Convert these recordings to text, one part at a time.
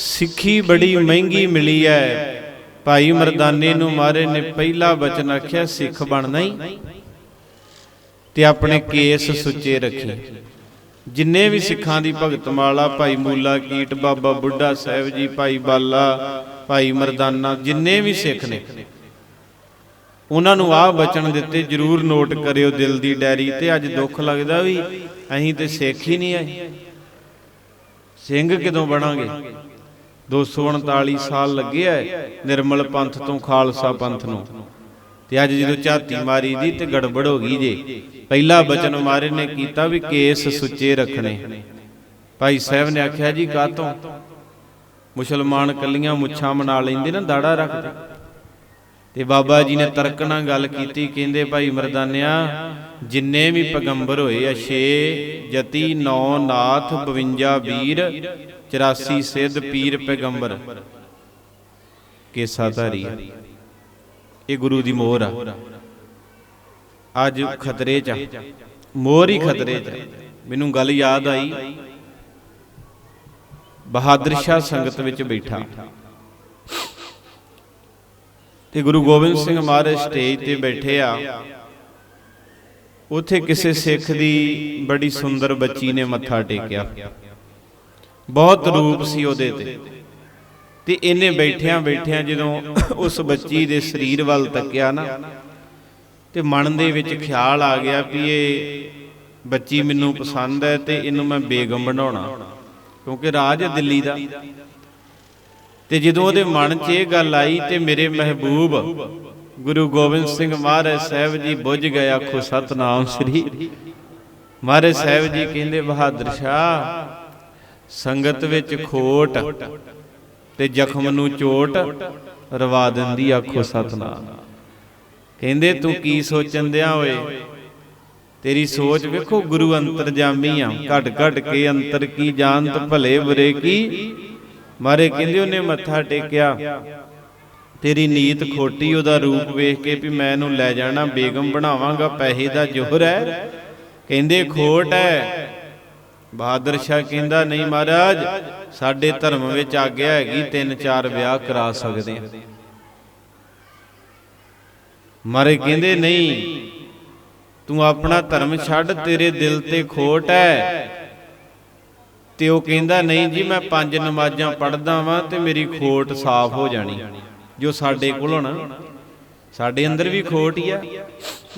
ਸਿੱਖੀ ਬੜੀ ਮਹਿੰਗੀ ਮਿਲੀ ਹੈ ਭਾਈ ਮਰਦਾਨੇ ਨੂੰ ਮਾਰੇ ਨੇ ਪਹਿਲਾ ਬਚਨ ਆਖਿਆ ਸਿੱਖ ਬਣਨਾ ਹੀ ਤੇ ਆਪਣੇ ਕੇਸ ਸੁੱਚੇ ਰੱਖੀ। ਜਿੰਨੇ ਵੀ ਸਿੱਖਾਂ ਦੀ ਭਗਤਮਾਲਾ ਭਾਈ ਮੂਲਾ ਕੀਟ ਬਾਬਾ ਬੁੱਢਾ ਸਾਹਿਬ ਜੀ ਭਾਈ ਬਾਲਾ ਭਾਈ ਮਰਦਾਨਾ ਜਿੰਨੇ ਵੀ ਸਿੱਖ ਨੇ। ਉਹਨਾਂ ਨੂੰ ਆਹ ਬਚਨ ਦਿੱਤੇ ਜਰੂਰ ਨੋਟ ਕਰਿਓ ਦਿਲ ਦੀ ਡੈਰੀ ਤੇ ਅੱਜ ਦੁੱਖ ਲੱਗਦਾ ਵੀ ਅਸੀਂ ਤੇ ਸਿੱਖ ਹੀ ਨਹੀਂ ਆਏ। ਸਿੰਘ ਕਿਦੋਂ ਬਣਾਂਗੇ? 239 ਸਾਲ ਲੱਗੇ ਐ ਨਿਰਮਲ ਪੰਥ ਤੋਂ ਖਾਲਸਾ ਪੰਥ ਨੂੰ। ਤੇ ਅੱਜ ਜਦੋਂ ਝਾਤੀ ਮਾਰੀ ਦੀ ਤੇ ਗੜਬੜ ਹੋ ਗਈ ਜੇ, ਪਹਿਲਾ ਬਚਨ ਮਾਰੇ ਨੇ ਕੀਤਾ ਵੀ ਕੇਸ ਸੁੱਚੇ ਰੱਖਣੇ। ਭਾਈ ਸਾਹਿਬ ਨੇ ਆਖਿਆ ਜੀ ਕਾਤੋਂ ਮੁਸਲਮਾਨ ਕੱਲੀਆਂ ਮੁੱਛਾਂ ਮਨਾ ਲੈਂਦੇ ਨਾ, ਦਾੜਾ ਰੱਖਦੇ। ਤੇ ਬਾਬਾ ਜੀ ਨੇ ਤਰਕ ਨਾਲ ਗੱਲ ਕੀਤੀ, ਕਹਿੰਦੇ ਭਾਈ ਮਰਦਾਨਿਆ, ਜਿੰਨੇ ਵੀ ਪੈਗੰਬਰ ਹੋਏ ਆ 6 ਜਤੀ 9 ਨਾਥ 52 ਵੀਰ 84 ਸਿੱਧ ਪੀਰ ਪੈਗੰਬਰ ਕੇਸਾ ਧਾਰੀ ਇਹ ਗੁਰੂ ਦੀ ਮੋਹਰ ਆ। ਅੱਜ ਖਤਰੇ ਚ ਆ। ਮੋਹਰ ਹੀ ਖਤਰੇ ਚ ਮੈਨੂੰ ਗੱਲ ਯਾਦ ਆਈ। ਬਹਾਦਰ ਸ਼ਾਹ ਸੰਗਤ ਵਿੱਚ ਬੈਠਾ। ਤੇ ਗੁਰੂ ਗੋਬਿੰਦ ਸਿੰਘ ਮਹਾਰਾਜ ਸਟੇਜ ਤੇ ਬੈਠੇ ਆ। ਉਥੇ ਕਿਸੇ ਸਿੱਖ ਦੀ ਬੜੀ ਸੁੰਦਰ ਬੱਚੀ ਨੇ ਮੱਥਾ ਟੇਕਿਆ। ਬਹੁਤ ਰੂਪ ਸੀ ਉਹਦੇ ਤੇ। ਤੇ ਇਹਨੇ ਬੈਠਿਆਂ ਬੈਠਿਆਂ ਜਦੋਂ ਉਸ ਬੱਚੀ ਦੇ ਸਰੀਰ ਵੱਲ ਤੱਕਿਆ ਨਾ, ਤੇ ਮਨ ਦੇ ਵਿੱਚ ਖਿਆਲ ਆ ਗਿਆ ਵੀ ਇਹ ਬੱਚੀ ਮੈਨੂੰ ਪਸੰਦ ਹੈ ਤੇ ਇਹਨੂੰ ਮੈਂ ਬੇਗਮ ਬਣਾਉਣਾ, ਕਿਉਂਕਿ ਰਾਜ ਹੈ ਦਿੱਲੀ ਦਾ। ਤੇ ਜਦੋਂ ਉਹਦੇ ਮਨ 'ਚ ਇਹ ਗੱਲ ਆਈ ਤੇ ਮੇਰੇ ਮਹਿਬੂਬ ਗੁਰੂ ਗੋਬਿੰਦ ਸਿੰਘ ਮਹਾਰਾਜ ਸਾਹਿਬ ਜੀ ਬੁੱਝ ਗਏ ਆਖੋ, ਸਤਨਾਮ ਸ੍ਰੀ ਮਹਾਰਾਜ ਸਾਹਿਬ ਜੀ ਕਹਿੰਦੇ, ਬਹਾਦਰ ਸ਼ਾਹ ਸੰਗਤ ਵਿੱਚ ਖੋਟ ਤੇ ਜ਼ਖਮ ਨੂੰ ਚੋਟ ਰਵਾ ਦਿੰਦੀ ਆਖੋ ਸਤਨਾਮ। ਕਹਿੰਦੇ, ਤੂੰ ਕੀ ਸੋਚਣ ਦਿਆ ਓਏ? ਤੇਰੀ ਸੋਚ ਵੇਖੋ ਗੁਰੂ ਅੰਤਰਜਾਮੀ ਆ ਘਟ ਘਟ ਕੇ ਅੰਤਰ ਕੀ ਜਾਣਤ, ਭਲੇ ਬੁਰੇ ਕੀ? ਮਾਰੇ ਕਹਿੰਦੇ, ਉਹਨੇ ਮੱਥਾ ਟੇਕਿਆ। ਤੇਰੀ ਨੀਤ ਖੋਟੀ, ਉਹਦਾ ਰੂਪ ਵੇਖ ਕੇ ਵੀ ਮੈਂ ਇਹਨੂੰ ਲੈ ਜਾਣਾ, ਬੇਗਮ ਬਣਾਵਾਂਗਾ, ਪੈਸੇ ਦਾ ਜੋਹਰ ਹੈ। ਕਹਿੰਦੇ, ਖੋਟ ਹੈ। ਬਹਾਦਰ ਸ਼ਾਹ ਕਹਿੰਦਾ, ਨਹੀਂ ਮਹਾਰਾਜ, ਸਾਡੇ ਧਰਮ ਵਿੱਚ ਆਗਿਆ ਹੈਗੀ, ਤਿੰਨ ਚਾਰ ਵਿਆਹ ਕਰਾ ਸਕਦੇ ਆ ਮਾਰੇ ਕਹਿੰਦੇ, ਨਹੀਂ, ਤੂੰ ਆਪਣਾ ਧਰਮ ਛੱਡ, ਤੇਰੇ ਦਿਲ ਤੇ ਖੋਟ ਹੈ। ਤੇ ਉਹ ਕਹਿੰਦਾ, ਨਹੀਂ ਜੀ, ਮੈਂ ਪੰਜ ਨਮਾਜ਼ਾਂ ਪੜ੍ਹਦਾ ਵਾਂ ਤੇ ਮੇਰੀ ਖੋਟ ਸਾਫ਼ ਹੋ ਜਾਣੀ, ਜੋ ਸਾਡੇ ਕੋਲ ਹੋਣਾ। ਸਾਡੇ ਅੰਦਰ ਵੀ ਖੋਟ ਹੀ ਆ।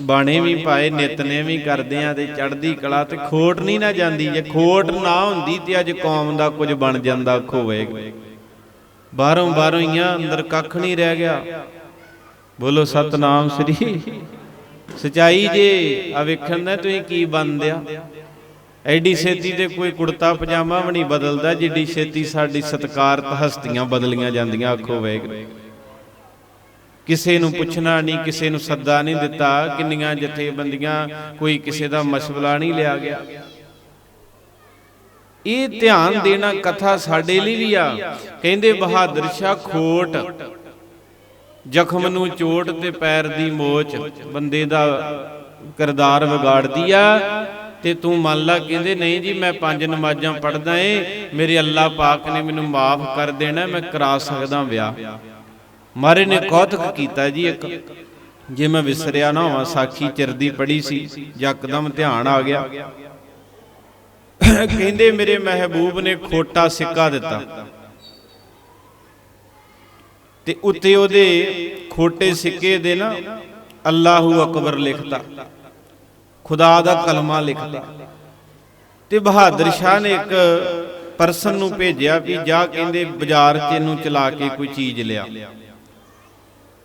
ਬਾਣੇ ਵੀ ਪਾਏ, ਨਿਤਨੇ ਵੀ ਕਰਦੇ ਆ ਤੇ ਚੜ੍ਹਦੀ ਕਲਾ ਤੇ ਖੋਟ ਨਹੀਂ ਨਾ ਜਾਂਦੀ। ਜੇ ਖੋਟ ਨਾ ਹੁੰਦੀ ਤੇ ਅੱਜ ਕੌਮ ਦਾ ਕੁਝ ਬਣ ਜਾਂਦਾ ਖੋਵੇ ਬਾਹਰੋਂ ਬਾਹਰੋਂ ਹੀ ਆ ਅੰਦਰ ਕੱਖ ਨਹੀਂ ਰਹਿ ਗਿਆ। ਬੋਲੋ, ਸਤਨਾਮ ਸ੍ਰੀ। ਸਚਾਈ ਜੇ ਆ ਵੇਖਣ ਦਾ ਤੁਸੀਂ ਕੀ ਬਣਦੇ ਆ? ਐਡੀ ਛੇਤੀ ਤੇ ਕੋਈ ਕੁੜਤਾ ਪਜਾਮਾ ਵੀ ਨਹੀਂ ਬਦਲਦਾ, ਜਿੱਡੀ ਛੇਤੀ ਸਾਡੀ ਸਤਕਾਰਤ ਹਸਤੀਆਂ ਬਦਲੀਆਂ ਜਾਂਦੀਆਂ ਆਖੋ ਵੇਖ। ਕਿਸੇ ਨੂੰ ਪੁੱਛਣਾ ਨਹੀਂ ਕਿਸੇ ਨੂੰ ਸੱਦਾ ਨਹੀਂ ਦਿੱਤਾ ਕਿੰਨੀਆਂ ਜਥੇਬੰਦੀਆਂ ਕੋਈ ਕਿਸੇ ਦਾ ਮਸ਼ਵਰਾ ਨਹੀਂ ਲਿਆ ਗਿਆ। ਇਹ ਧਿਆਨ ਦੇਣਾ ਕਥਾ ਸਾਡੇ ਲਈ ਵੀ ਆ। ਕਹਿੰਦੇ ਬਹਾਦਰ ਸ਼ਾਹ ਖੋਟ। ਜ਼ਖਮ ਨੂੰ ਚੋਟ ਤੇ ਪੈਰ ਦੀ ਮੋਚ। ਬੰਦੇ ਦਾ ਕਿਰਦਾਰ ਵਿਗਾੜਦੀ ਆ। ਤੇ ਤੂੰ ਮੰਨ ਲਾ ਕਹਿੰਦੇ ਨਹੀਂ ਜੀ ਮੈਂ ਪੰਜ ਨਮਾਜ਼ਾਂ ਪੜਦਾ ਏ। ਮੇਰੇ ਅੱਲਾ ਪਾਕ ਨੇ ਮੈਨੂੰ ਮਾਫ ਕਰ ਦੇਣਾ ਮੈਂ ਕਰਾ ਸਕਦਾ ਵਿਆਹ। ਮਾਰੇ ਨੇ ਕੌਤਕ ਕੀਤਾ ਜੀ ਇੱਕ। ਜੇ ਮੈਂ ਵਿਸਰਿਆ ਨਾ ਹੋਵਾਂ, ਸਾਖੀ ਚਿਰਦੀ ਪੜੀ ਸੀ ਯਕਦਮ ਧਿਆਨ ਆ ਗਿਆ। ਕਹਿੰਦੇ ਮੇਰੇ ਮਹਿਬੂਬ ਨੇ ਖੋਟਾ ਸਿੱਕਾ ਦਿੱਤਾ। ਤੇ ਉੱਤੇ ਉਹਦੇ ਖੋਟੇ ਸਿੱਕੇ ਦੇ ਨਾ ਅੱਲਾਹੂ ਅਕਬਰ ਲਿਖਤਾ। ਖੁਦਾ ਦਾ ਕਲਮਾ ਲਿਖਤਾ। ਤੇ ਬਹਾਦਰ ਸ਼ਾਹ ਨੇ ਇੱਕ ਪਰਸਨ ਨੂੰ ਭੇਜਿਆ ਵੀ ਜਾ ਕਹਿੰਦੇ ਬਾਜ਼ਾਰ 'ਚ ਇਹਨੂੰ ਚਲਾ ਕੇ ਕੋਈ ਚੀਜ਼ ਲਿਆ।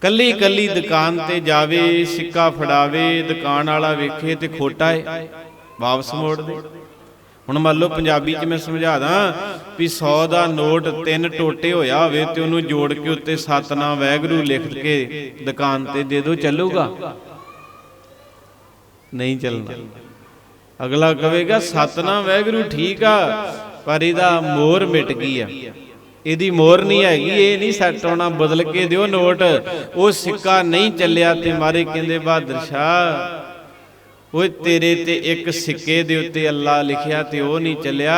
ਕੱਲੀ ਕੱਲੀ ਦੁਕਾਨ ਤੇ ਜਾਵੇ ਸਿੱਕਾ ਫੜਾਵੇ ਦੁਕਾਨ ਵਾਲਾ ਵੇਖੇ ਤੇ ਖੋਟਾ ਏ। ਵਾਪਸ ਮੋੜ ਦੇ। ਹੁਣ ਮੰਨ ਲਓ ਪੰਜਾਬੀ 'ਚ ਮੈਂ ਸਮਝਾਦਾ ਵੀ 100 ਦਾ ਨੋਟ ਤਿੰਨ ਟੋਟੇ ਹੋਇਆ ਹੋਵੇ ਤੇ ਉਹਨੂੰ ਜੋੜ ਕੇ ਉੱਤੇ ਸਤਨਾਮ ਵੈਗਰੂ ਲਿਖ ਕੇ ਦੁਕਾਨ ਤੇ ਦੇ ਦਿਓ ਚੱਲੂਗਾ? ਨਹੀਂ ਚੱਲਣਾ। ਅਗਲਾ ਕਹੇਗਾ ਸਤਨਾਮ ਵੈਗਰੂ ਠੀਕ ਆ ਪਰ ਇਹਦਾ ਮੋਹਰ ਮਿਟ ਗਈ ਆ। ਇਹਦੀ ਮੋਹਰ ਨਹੀਂ ਹੈਗੀ, ਇਹ ਨਹੀਂ ਸੈੱਟ ਹੋਣਾ, ਬਦਲ ਕੇ ਦਿਓ ਨੋਟ। ਉਹ ਸਿੱਕਾ ਨਹੀਂ ਚੱਲਿਆ ਤੇ ਮਾਰੇ ਕਹਿੰਦੇ, ਬਹਾਦਰ ਸ਼ਾਹ, ਓਏ ਤੇਰੇ ਤੇ ਇੱਕ ਸਿੱਕੇ ਦੇ ਉੱਤੇ ਅੱਲਾ ਲਿਖਿਆ ਤੇ ਉਹ ਨਹੀਂ ਚੱਲਿਆ।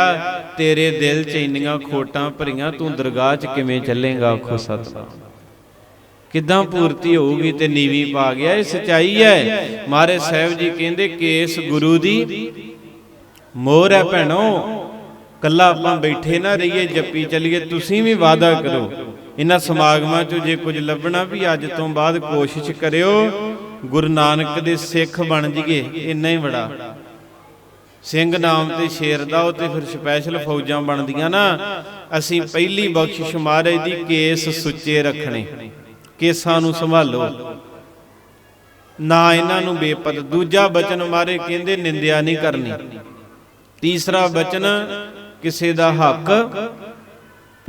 ਤੇਰੇ ਦਿਲ 'ਚ ਇੰਨੀਆਂ ਖੋਟਾਂ ਭਰੀਆਂ, ਤੂੰ ਦਰਗਾਹ 'ਚ ਕਿਵੇਂ ਚੱਲੇਗਾ? ਆਖੋ ਸਤਨਾਮ। ਕਿੱਦਾਂ ਪੂਰਤੀ ਹੋਊਗੀ ਤੇ ਨੀਵੀਂ ਪਾ ਗਿਆ, ਇਹ ਸਚਾਈ ਹੈ। ਮਾਰੇ ਸਾਹਿਬ ਜੀ ਕਹਿੰਦੇ, ਕੇਸ ਗੁਰੂ ਦੀ ਮੋਹਰ ਹੈ ਭੈਣੋ ਕੱਲਾ ਆਪਾਂ ਬੈਠੇ ਨਾ ਰਹੀਏ, ਜੱਪੀ ਚੱਲੀਏ, ਤੁਸੀਂ ਵੀ ਵਾਅਦਾ ਕਰੋ। ਇਹਨਾਂ ਸਮਾਗਮਾਂ 'ਚੋਂ ਜੇ ਕੁਝ ਲੱਭਣਾ ਵੀ ਅੱਜ ਤੋਂ ਬਾਅਦ ਕੋਸ਼ਿਸ਼ ਕਰਿਓ, ਗੁਰੂ ਨਾਨਕ ਦੇ ਸਿੱਖ ਬਣ ਜੀਏ ਇੰਨਾ ਹੀ ਬੜਾ। ਸਿੰਘ ਨਾਮ ਤੇ ਸ਼ੇਰ ਦਾ, ਉਹ ਤੇ ਫਿਰ ਸਪੈਸ਼ਲ ਫੌਜਾਂ ਬਣਦੀਆਂ ਨਾ। ਅਸੀਂ ਪਹਿਲੀ ਬਖਸ਼ਿਸ਼ ਮਹਾਰਾਜ ਦੀ ਕੇਸ ਸੁੱਚੇ ਰੱਖਣੇ, ਕੇਸਾਂ ਨੂੰ ਸੰਭਾਲੋ। ਨਾ ਇਹਨਾਂ ਨੂੰ ਬੇਪਤ। ਦੂਜਾ ਬਚਨ ਮਾਰੇ ਕਹਿੰਦੇ, ਨਿੰਦਿਆ ਨਹੀਂ ਕਰਨੀ। ਤੀਸਰਾ ਬਚਨ ਕਿਸੇ ਦਾ ਹੱਕ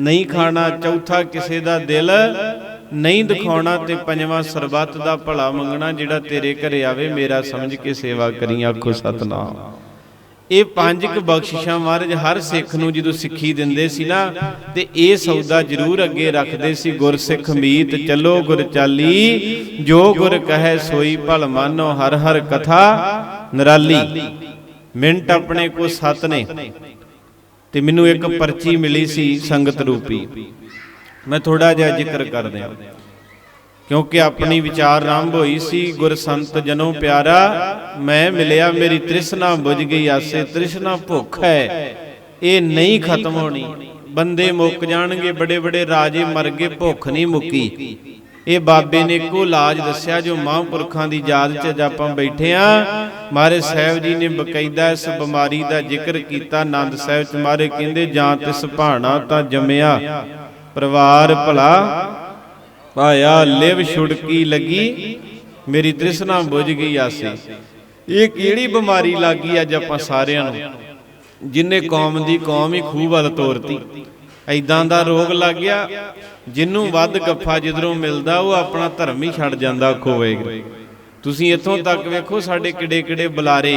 ਨਹੀਂ ਖਾਣਾ ਚੌਥਾ ਕਿਸੇ ਦਾ ਦਿਲ ਨਹੀਂ ਦਿਖਾਉਣਾ ਤੇ ਪੰਜਵਾਂ ਸਰਬੱਤ ਦਾ ਭਲਾ ਮੰਗਣਾ ਜਿਹੜਾ ਤੇਰੇ ਘਰੇ ਆਵੇ ਮੇਰਾ ਸਮਝ ਕੇ ਸੇਵਾ ਕਰੀ ਆਖੋ ਸਤਨਾਮ। ਇਹ ਪੰਜ ਕੁ ਬਖਸ਼ਿਸ਼ਾਂ ਮਹਾਰਾਜ ਹਰ ਸਿੱਖ ਨੂੰ ਜਦੋਂ ਸਿੱਖੀ ਦਿੰਦੇ ਸੀ ਨਾ ਤੇ ਇਹ ਸੌਦਾ ਜ਼ਰੂਰ ਅੱਗੇ ਰੱਖਦੇ ਸੀ ਗੁਰਸਿੱਖ ਮੀਤ ਚੱਲੋ ਗੁਰ ਚਾਲੀ ਜੋ ਗੁਰ ਕਹੈ ਸੋਈ ਭਲ ਮਾਨੋ ਹਰ ਹਰ ਕਥਾ ਨਰਾਲੀ। ਮਿੰਟ ਆਪਣੇ ਕੋ ਸਤ ਨੇ। ਤੇ ਮੈਨੂੰ ਇੱਕ ਪਰਚੀ ਮਿਲੀ ਸੀ ਸੰਗਤ ਰੂਪੀ। ਮੈਂ ਥੋੜਾ ਜਿਹਾ ਜ਼ਿਕਰ ਕਰ ਦਿਆਂ। ਕਿਉਂਕਿ ਆਪਣੀ ਵਿਚਾਰ ਆਰੰਭ ਹੋਈ ਸੀ, ਗੁਰ ਸੰਤ ਜਨੋ ਪਿਆਰਾ, ਮੈਂ ਮਿਲਿਆ, ਮੇਰੀ ਤ੍ਰਿਸ਼ਨਾ ਬੁਝ ਗਈ, ਆਸੇ ਤ੍ਰਿਸ਼ਨਾ ਭੁੱਖ ਹੈ। ਇਹ ਨਹੀਂ ਖਤਮ ਹੋਣੀ। ਬੰਦੇ ਮੁੱਕ ਜਾਣਗੇ ਬੜੇ ਬੜੇ ਰਾਜੇ ਮਰ ਗਏ, ਭੁੱਖ ਨਹੀਂ ਮੁੱਕੀ। ਇਹ ਬਾਬੇ ਨੇ ਇੱਕੋ ਲਾਜ ਦੱਸਿਆ ਜੋ ਮਹਾਂਪੁਰਖਾਂ ਦੀ ਯਾਦ 'ਚ ਅੱਜ ਆਪਾਂ ਬੈਠੇ ਆ। ਮਾਰੇ ਸਾਹਿਬ ਜੀ ਨੇ ਬਕਾਇਦਾ ਇਸ ਬਿਮਾਰੀ ਦਾ ਜ਼ਿਕਰ ਕੀਤਾ, ਆਨੰਦ ਸਾਹਿਬ 'ਚ ਮਾਰੇ ਕਹਿੰਦੇ, ਜਾਂ ਤਿਸ ਭਾਣਾ ਤਾਂ ਜੰਮਿਆ। ਪਰਿਵਾਰ ਭਲਾ ਪਾਇਆ ਲਿਵ ਛੁੜਕੀ ਲੱਗੀ, ਮੇਰੀ ਤ੍ਰਿਸ਼ਨਾ ਬੁਝ ਗਈ ਆਸੀ। ਇਹ ਕਿਹੜੀ ਬਿਮਾਰੀ ਲੱਗੀ ਅੱਜ ਆਪਾਂ ਸਾਰਿਆਂ ਨੂੰ? ਜਿਨੇ ਕੌਮ ਦੀ ਕੌਮ ਹੀ ਖੂਹ ਵੱਲ ਤੋਰਤੀ। ਐਦਾਂ ਦਾ ਰੋਗ ਲੱਗ ਗਿਆ, ਜਿੰਨੂੰ ਵੱਧ ਗੱਫਾ ਜਿੱਧਰੋਂ ਮਿਲਦਾ, ਉਹ ਆਪਣਾ ਧਰਮ ਹੀ ਛੱਡ ਜਾਂਦਾ ਖੋਵੇਗਾ ਤੁਸੀਂ ਇੱਥੋਂ ਤੱਕ ਵੇਖੋ ਸਾਡੇ ਕਿਡੇ ਕਿਡੇ ਬੁਲਾਰੇ,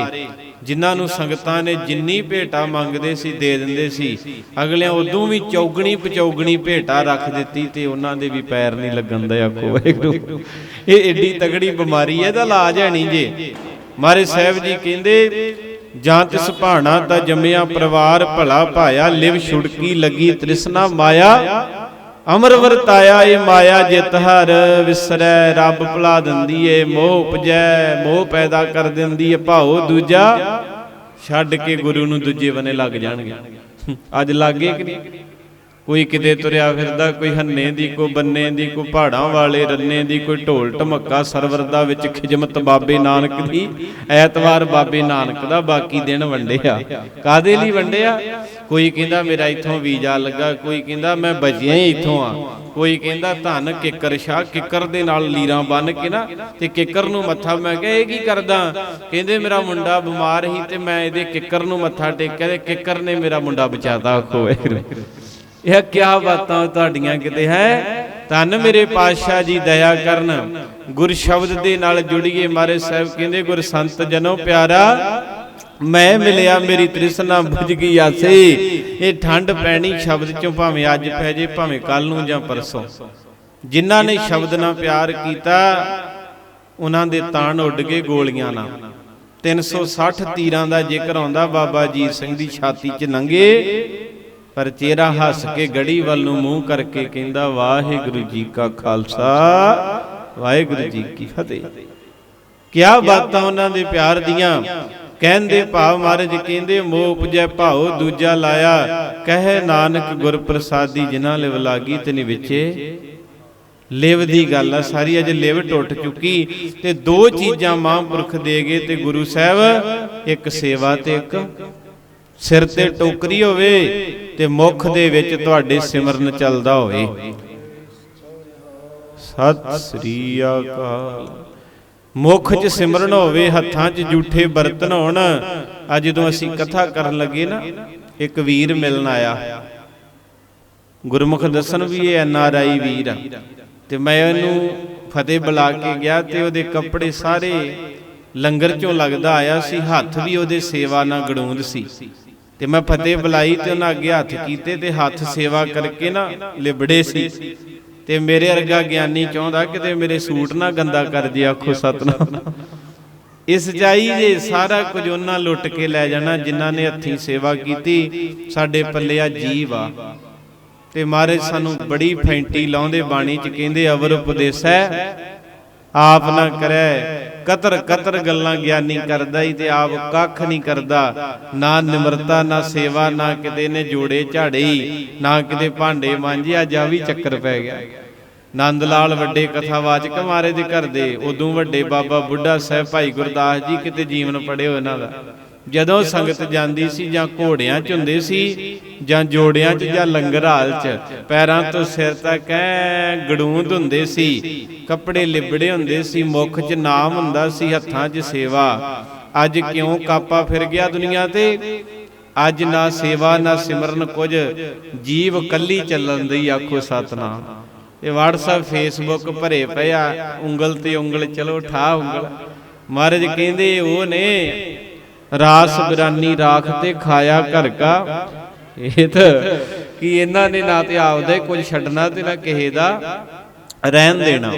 ਜਿਨ੍ਹਾਂ ਨੂੰ ਸੰਗਤਾਂ ਨੇ ਜਿੰਨੀ ਭੇਟਾ ਮੰਗਦੇ ਸੀ, ਦੇ ਦਿੰਦੇ ਸੀ, ਅਗਲਿਆਂ ਉਦੋਂ ਵੀ ਚੌਗਣੀ ਪਚੌਗਣੀ ਭੇਟਾ ਰੱਖ ਦਿੱਤੀ ਤੇ ਉਹਨਾਂ ਦੇ ਵੀ ਪੈਰ ਨਹੀਂ ਲੱਗਣ ਦਾ ਆਖੋ ਵਾਹਿਗੁਰੂ। ਇਹ ਏਡੀ ਤਗੜੀ ਬਿਮਾਰੀ ਹੈ, ਇਹਦਾ ਇਲਾਜ ਹੈ ਨਹੀਂ ਜੇ। ਮਾਰੇ ਸਾਹਿਬ ਜੀ ਕਹਿੰਦੇ ਜਾਂ ਤਿਸ ਭਾਣਾ ਤਾਂ ਜੰਮਿਆ ਪਰਿਵਾਰ ਭਲਾ ਭਾਇਆ, ਲਿਵ ਛੁੜਕੀ ਲੱਗੀ ਤ੍ਰਿਸ਼ਨਾ ਮਾਇਆ। ਅਮਰ ਵਰਤਾਇਆ ਇਹ ਮਾਇਆ ਜਿਤ ਹਰ, ਵਿਸਰੈ ਰੱਬ ਭਲਾ ਦਿੰਦੀ ਏ, ਮੋਹ ਉਪਜੈ, ਮੋਹ ਪੈਦਾ ਕਰ ਦਿੰਦੀ ਏ, ਭਾਉ ਦੂਜਾ। ਛੱਡ ਕੇ ਗੁਰੂ ਨੂੰ ਦੂਜੇ ਬਨੇ ਲੱਗ ਜਾਣਗੇ। ਅੱਜ ਲੱਗੇ ਕਿ ਨਹੀਂ? ਕੋਈ ਕਿਤੇ ਤੁਰਿਆ ਫਿਰਦਾ, ਕੋਈ ਹੰਨੇ ਦੀ ਕੋ ਬੰਨੇ ਦੀ ਕੋ ਪਹਾੜਾਂ ਵਾਲੇ, ਰੰਨੇ ਦੀ, ਕੋਈ ਢੋਲ ਢਮੱਕਾ ਸਰਵਰ ਦਾ ਵਿੱਚ ਖਿਜਮਤ ਬਾਬੇ ਨਾਨਕ ਦੀ, ਐਤਵਾਰ ਬਾਬੇ ਨਾਨਕ ਦਾ ਬਾਕੀ ਦਿਨ ਵੰਡਿਆ। ਕਾਦੇ ਲਈ ਵੰਡਿਆ? ਕੋਈ ਕਹਿੰਦਾ ਮੇਰਾ ਇੱਥੋਂ ਵੀਜ਼ਾ ਲੱਗਾ, ਕੋਈ ਕਹਿੰਦਾ ਮੈਂ ਬਜਿਆ ਹੀ ਇੱਥੋਂ ਆ। ਕੋਈ ਕਹਿੰਦਾ ਧੰਨ ਕਿੱਕਰ ਸ਼ਾਹ, ਕਿੱਕਰ ਦੇ ਨਾਲ ਲੀਰਾਂ ਬੰਨ ਕੇ ਨਾ, ਤੇ ਕਿੱਕਰ ਨੂੰ ਮੱਥਾ ਮੈਂ ਕਿਹਾ, ਇਹ ਕੀ ਕਰਦਾ? ਕਹਿੰਦੇ ਮੇਰਾ ਮੁੰਡਾ ਬਿਮਾਰ ਸੀ ਤੇ ਮੈਂ ਇਹਦੇ ਕਿੱਕਰ ਨੂੰ ਮੱਥਾ ਟੇਕਿਆ ਤੇ ਕਿੱਕਰ ਨੇ ਮੇਰਾ ਮੁੰਡਾ ਬਚਾਤਾ ਖੋਏ ਇਹ ਕਿਆ ਬਾਤਾਂ ਤੁਹਾਡੀਆਂ ਕਿਤੇ ਹੈ? ਧੰਨ ਮੇਰੇ ਪਾਤਸ਼ਾਹ ਜੀ ਦਇਆ ਕਰਨ। ਗੁਰ ਸ਼ਬਦ ਦੇ ਨਾਲ ਜੁੜੀਏ ਮਾਰੇ ਸਾਹਿਬ ਕਹਿੰਦੇ ਗੁਰ ਸੰਤ ਜਨੋ ਪਿਆਰਾ ਮੈਂ ਮਿਲਿਆ ਮੇਰੀ ਤ੍ਰਿਸ਼ਨਾ ਬੁਝ ਗਈ ਆਸੇ। ਇਹ ਠੰਡ ਪੈਣੀ ਸ਼ਬਦ ਚੋਂ ਭਾਵੇਂ ਅੱਜ ਪੈ ਜੇ ਭਾਵੇਂ ਕੱਲ ਨੂੰ ਜਾਂ ਪਰਸੋਂ। ਜਿਨ੍ਹਾਂ ਨੇ ਸ਼ਬਦ ਨਾਲ ਪਿਆਰ ਕੀਤਾ ਉਹਨਾਂ ਦੇ ਤਾਣ ਉੱਡ ਗਏ ਗੋਲੀਆਂ ਨਾਲ। 360 ਤੀਰਾਂ ਦਾ ਜ਼ਿਕਰ ਆਉਂਦਾ ਬਾਬਾ ਜੀਤ ਸਿੰਘ ਦੀ ਛਾਤੀ 'ਚ ਲੰਗੇ ਪਰ ਚਿਹਰਾ ਹੱਸ ਕੇ ਗੜੀ ਵੱਲ ਨੂੰ ਮੂੰਹ ਕਰਕੇ ਕਹਿੰਦਾ, ਵਾਹਿਗੁਰੂ ਜੀ ਕਾ ਖਾਲਸਾ, ਵਾਹਿਗੁਰੂ ਜੀ ਕੀ ਫਤਿਹ। ਕਿਆ ਬਾਤਾਂ ਉਹਨਾਂ ਦੇ ਪਿਆਰ ਦੀਆਂ? ਕਹਿੰਦੇ ਭਾਵ ਮਹਾਰਾਜ, ਕਹਿੰਦੇ, ਮੋਹ ਉਪਜੈ, ਭਾਉ ਦੂਜਾ ਲਾਇਆ, ਕਹੇ ਨਾਨਕ ਗੁਰ ਪ੍ਰਸਾਦੀ ਜਿਨ੍ਹਾਂ ਲਿਵ ਲਾਗੀ ਤੇ ਵਿਚੇ। ਲਿਵ ਦੀ ਗੱਲ ਆ, ਸਾਰੀ ਅਜ ਲਿਵ ਟੁੱਟ ਚੁੱਕੀ ਤੇ ਦੋ ਚੀਜ਼ਾਂ ਮਹਾਂਪੁਰਖ ਦੇ ਗਏ ਤੇ ਗੁਰੂ ਸਾਹਿਬ, ਇੱਕ ਸੇਵਾ ਤੇ ਇੱਕ ਸਿਰ ਤੇ ਟੋਕਰੀ ਹੋਵੇ। ਤੇ ਮੁਖ ਦੇ ਵਿੱਚ ਤੁਹਾਡੇ ਸਿਮਰਨ ਚੱਲਦਾ ਹੋਵੇ। ਸਤਿ ਸ੍ਰੀ ਅਕਾਲ। ਮੁਖ 'ਚ ਸਿਮਰਨ ਹੋਵੇ, ਹੱਥਾਂ 'ਚ ਜੂਠੇ ਬਰਤਨ ਹੋਣ, ਆ ਜਦੋਂ ਅਸੀਂ ਕਥਾ ਕਰਨ ਲੱਗੇ ਨਾ, ਇੱਕ ਵੀਰ ਮਿਲਣ ਆਇਆ। ਗੁਰਮੁਖ ਦੱਸਣ ਵੀ ਇਹ ਐਨ ਆਰ ਆਈ ਵੀਰ ਆ। ਤੇ ਮੈਂ ਉਹਨੂੰ ਫਤਿਹ ਬੁਲਾ ਕੇ ਗਿਆ ਤੇ ਉਹਦੇ ਕੱਪੜੇ ਸਾਰੇ ਲੰਗਰ ਚੋਂ ਲੱਗਦਾ ਆਇਆ ਸੀ, ਹੱਥ ਵੀ ਉਹਦੇ ਸੇਵਾ ਨਾਲ ਗੜੂੰਦ ਸੀ। ਤੇ ਮੈਂ ਫਤਿਹ ਬੁਲਾਈ ਤੇ ਉਹਨਾਂ ਅੱਗੇ ਹੱਥ ਕੀਤੇ ਤੇ ਹੱਥ ਸੇਵਾ ਕਰਕੇ ਨਾ ਲਿਬੜੇ ਸੀ। ਤੇ ਮੇਰੇ ਵਰਗਾ ਗਿਆਨੀ ਚਾਹੁੰਦਾ ਕਿਤੇ ਮੇਰੇ ਸੂਟ ਨਾ ਗੰਦਾ ਕਰ ਜੇ ਆਖੋ ਸਤਨਾਮ। ਇਸ ਜਾਈ ਜੇ ਸਾਰਾ ਕੁਝ ਉਹਨਾਂ ਲੁੱਟ ਕੇ ਲੈ ਜਾਣਾ ਜਿਨ੍ਹਾਂ ਨੇ ਹੱਥੀਂ ਸੇਵਾ ਕੀਤੀ, ਸਾਡੇ ਪੱਲਿਆ ਜੀਵ ਆ। ਤੇ ਮਹਾਰਾਜ ਸਾਨੂੰ ਬੜੀ ਫੈਂਟੀ ਲਾਉਂਦੇ ਬਾਣੀ ਚ ਕਹਿੰਦੇ ਅਵਰ ਉਪਦੇਸੈ ਆਪ ਨਾ ਕਰੈ ਕਤਰ ਕਤਰ ਗੱਲਾਂ ਗਿਆਨੀ ਕਰਦਾ ਹੀ ਤੇ ਆਪ ਕੱਖ ਨਹੀਂ ਕਰਦਾ। ਨਾ ਨਿਮਰਤਾ, ਨਾ ਸੇਵਾ, ਨਾ ਕਿਤੇ ਨੇ ਜੋੜੇ ਝਾੜੇ ਨਾ ਕਿਤੇ ਭਾਂਡੇ ਮਾਂਜੇ, ਅੱਜ ਆ ਵੀ ਚੱਕਰ ਪੈ ਗਿਆ। ਨੰਦ ਲਾਲ ਵੱਡੇ ਕਥਾਵਾਚਕ ਮਾਰੇ ਦੇ ਘਰ ਦੇ, ਉਦੋਂ ਵੱਡੇ ਬਾਬਾ ਬੁੱਢਾ ਸਾਹਿਬ ਭਾਈ ਗੁਰਦਾਸ ਜੀ ਕਿਤੇ ਜੀਵਨ ਪੜਿਓ ਇਹਨਾਂ ਦਾ। ਜਦੋਂ ਸੰਗਤ ਜਾਂਦੀ ਸੀ ਜਾਂ ਘੋੜਿਆਂ 'ਚ ਹੁੰਦੇ ਸੀ ਜਾਂ ਜੋੜਿਆਂ 'ਚ ਜਾਂ ਲੰਗਰ 'ਚ, ਪੈਰਾਂ ਤੋਂ ਸਿਰ ਤੱਕ ਐ ਗੜੂੰਦ ਹੁੰਦੇ ਸੀ, ਕੱਪੜੇ ਲਿਬੜੇ ਹੁੰਦੇ ਸੀ, ਮੁਖ 'ਚ ਨਾਮ ਹੁੰਦਾ ਸੀ, ਹੱਥਾਂ 'ਚ ਸੇਵਾ। ਅੱਜ ਕਿਉਂ ਕਾਪਾ ਫਿਰ ਗਿਆ ਦੁਨੀਆ ਤੇ? ਅੱਜ ਨਾ ਸੇਵਾ, ਨਾ ਸਿਮਰਨ ਕੁਝ, ਜੀਵ ਕੱਲੀ ਚੱਲਣ ਦੀ ਆਖੋ ਸਤਨਾਮ। ਇਹ WhatsApp, Facebook ਭਰੇ ਪਿਆ, ਉਂਗਲ ਤੇ ਉਂਗਲ, ਚਲੋ ਠਾ ਉਂਗਲ। ਮਹਾਰਾਜ ਕਹਿੰਦੇ, ਉਹ ਨੇ ਰਾਸ ਬਿਰਾਨੀ ਰਾਖ ਤੇ ਖਾਇਆ ਘਰ ਕਾ। ਇਹ ਤਾਂ ਕਿ ਇਹਨਾਂ ਨੇ ਨਾ ਤੇ ਆਪਦਾ ਹੀ ਕੁਝ ਛੱਡਣਾ ਤੇ ਨਾ ਕਿਸੇ ਦਾ ਰਹਿਣ ਦੇਣਾ।